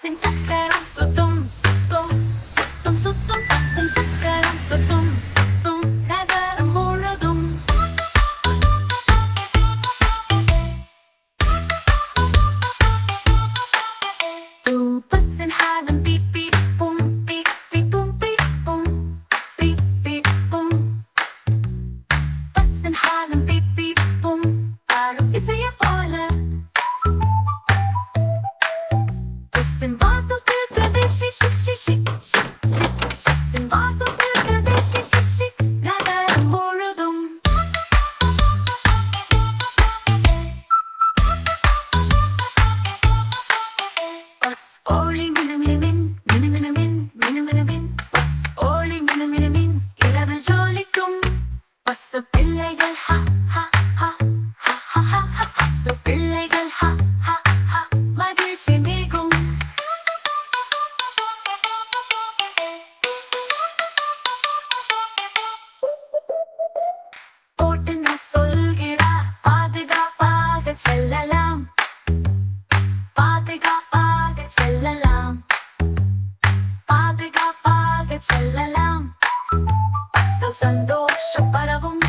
Since I've been on Şişsin bazı kırk ödeş şişik şişik Şişsin bazı kırk ödeş şişik şişik Neden vurdum? Bas orli minim minim minim minim minim minim minim minim Bas orli minim minim minim Ila del jolikum Bas bile gel ha ha ha. Ha ha ha ha. Bas bile செல்லலாம். சந்தோஷ பரவும்